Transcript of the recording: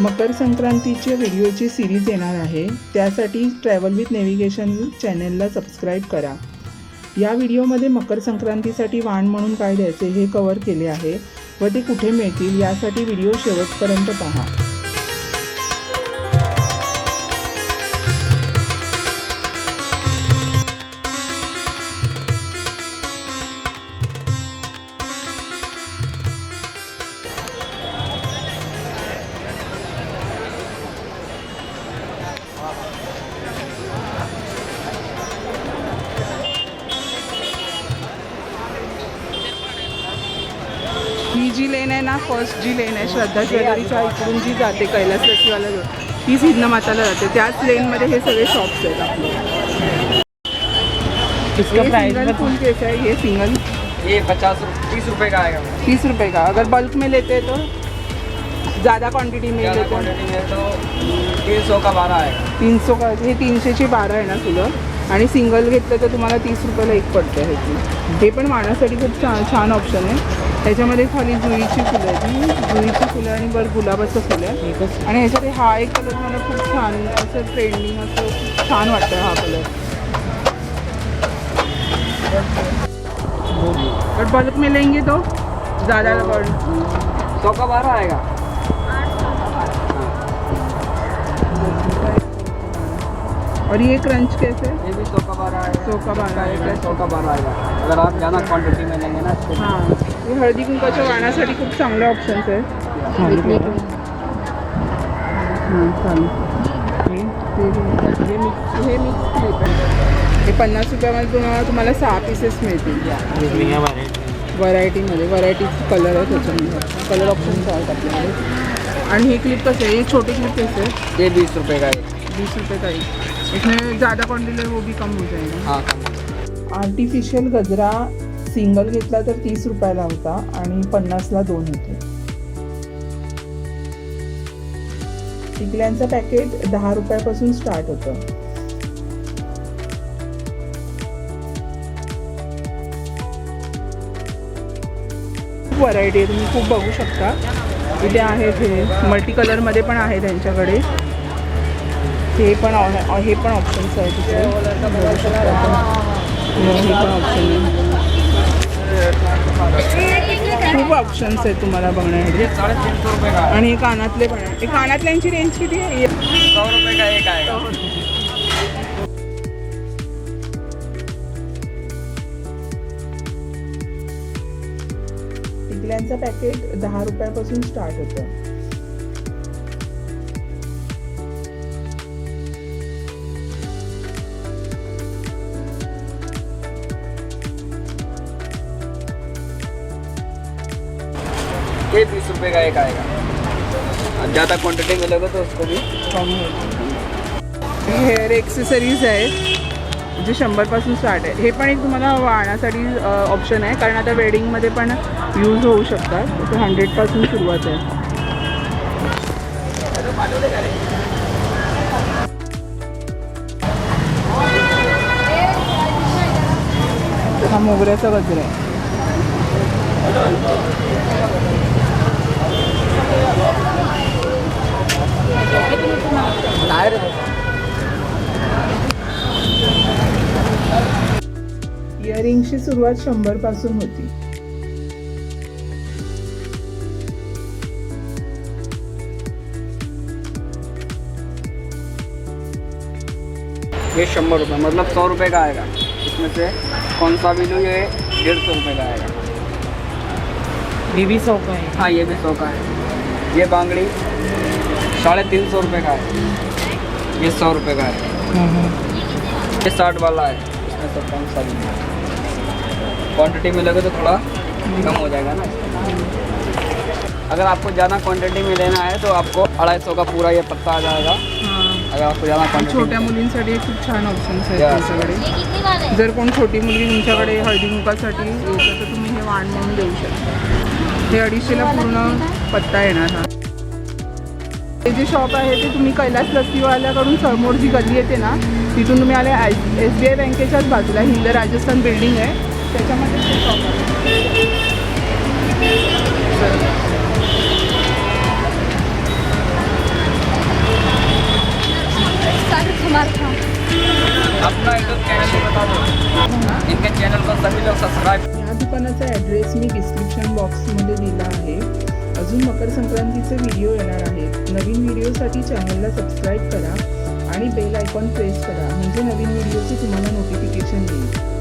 मकर संक्रांतीच्या व्हिडिओची सिरीज येणार आहे. त्यासाठी ट्रॅव्हल विथ नेव्हिगेशन चॅनेलला सबस्क्राईब करा. या व्हिडिओमध्ये मकर संक्रांतीसाठी वाण म्हणून काय द्यायचे हे कवर केले आहे व ते कुठे मिळतील यासाठी व्हिडिओ शेवटपर्यंत पहा. जी लेन आहे ना फर्स्ट जी लेन आहे श्रद्धा ज्वेलरीच्या इकडून जी जाते कैलास रसीवाला ती सिद्ध माताला जाते. त्याच लेनमध्ये हे सगळे शॉप्स आहेत आपले. इसका हे प्राइस सिंगल फुल केस है ये सिंगल ये पचास तीस रुपए का आएगा? तीस रुपए का? अगर बल्क में लेते हैं तो ज़्यादा क्वांटिटी में लेते. हैं क्वांटिटी में तो तीन सौ का बारह आएगा। तीन सौ का हे तीनशेची बारा आहे ना फुलं आणि सिंगल घेतलं तर तुम्हाला तीस रुपयाला एक पडते ह्याची. हे पण वाणासाठी खूप छान छान ऑप्शन आहे. त्याच्यामध्ये खाली जुईची फुलं आहेत. ती जुईची फुलं आणि बरं गुलाबाचं फुलं आहे आणि ह्याच्यात हा एक कलर मला खूप छान असं ट्रेंडिंग असं खूप छान वाटतं हा कलर बट बल्क में लेंगे तो ज़्यादा पड़ सौ का बारह आएगा? और ये क्रंच कैसे? ये भी सौ का बारह आएगा सौ का बारह ये आएगा. सौ का बारह आएगा अगर आप ज़्यादा क्वांटिटी में लेंगे ना हां हे हळदी कुंकाच्या वाणासाठी खूप चांगले ऑप्शन्स आहेत. हां हे हे हे हे पन्नास रुपयामध्ये तुम्हाला तुम्हाला सहा पीसेस मिळतील. व्हरायटीमध्ये व्हरायटीचे कलर आहे त्याच्यामध्ये. कलर ऑप्शन्स आहेत आपल्याकडे. आणि हे क्लिप कसं आहे? हे छोटे क्लिप कैसे आहे? ये बीस रुपए का है बीस रुपये का इसमें ज़्यादा क्वांटिटी वो भी कम हो जाएगा। हाँ कम आर्टिफिशियल गजरा सिंगल घेतला तर तीस रुपयाला होता आणि पन्नासला दोन होते. टिकल्यांचं पॅकेट दहा रुपयापासून स्टार्ट होतं. खूप व्हरायटी आहे तुम्ही खूप बघू शकता. इथे आहेत हे मल्टी कलरमध्ये पण आहे त्यांच्याकडे. हे पण हे पण ऑप्शन्स आहेत तिथे. बघू शकता हे पण ऑप्शन आहे. खूप ऑप्शन्स आहेत तुम्हाला बघण्यासाठी आणि हे कानातले पण आहे कानातल्यांची रेंज किती आहे? सौ टिकल्यांचं पॅकेट दहा रुपयापासून स्टार्ट होतं. ये बीस रुपये का एक आएगा ज़्यादा क्वांटिटी में लोगे तो उसको भी कम हेअर एक्सेसरीज आहेत जे शंभरपासून स्टार्ट आहे. हे पण एक तुम्हाला वाहण्यासाठी ऑप्शन आहे. कारण आता वेडिंगमध्ये पण यूज होऊ शकतात. तर हंड्रेडपासून सुरुवात आहे. हा मोगऱ्याचा गजरा आहे. इयरिंगची सुरुवात शंभरपासून होती. ये शंबर रुपये मतलब सौ रुपये का आएगा। इसमें से कौन सा भी लो ये डेढ़ सौ रुपये का आएगा। बीबी सौ का है। हाँ ये भी सौ का है। ये बांगड़ी साढ़े तीन सौ रुपये का है। ये सौ रुपये का है। ये साठ वाला है। इसमें से कौन सा भी क्वांटिटी में लगे तो थोड़ा कम हो जाएगा ना। अगर आपको ज़्यादा क्वांटिटी में लेना है तो आपको अढ़ाई सौ का पूरा ये पत्ता आ जाएगा। अगर आपको ज़्यादा क्वांटिटी छोट्या मुलींसाठी खूप छान ऑप्शन्स आहेत तुमच्याकडे। जर कोण छोटी मुलगी तुमच्याकडे हळदी कुंकासाठी येतं तर तुम्ही हे वाण म्हणून देऊ शकता. ते अडीचशेला पूर्ण पत्ता येणार हा. हे जे शॉप आहे ते तुम्ही कैलास लस्सीवाल्याकडून समोर जी गल्ली येते ना तिथून तुम्ही आले आय एस बी आय बँकेच्याच बाजूला हिंद राजस्थान बिल्डिंग आहे. त्याच्यामध्ये ते शॉप आहे. अपना यूट्यूब चैनल भी बता दो इनके चैनल को सभी लोग सब्सक्राइब या दुकानाचा ॲड्रेस मी डिस्क्रिप्शन बॉक्समध्ये दिला आहे. अजून मकर संक्रांतीचे व्हिडिओ येणार आहेत. नवीन व्हिडिओसाठी चॅनलला सबस्क्राईब करा आणि बेल आयकॉन प्रेस करा. म्हणजे नवीन व्हिडिओचे तुम्हाला नोटिफिकेशन येईल.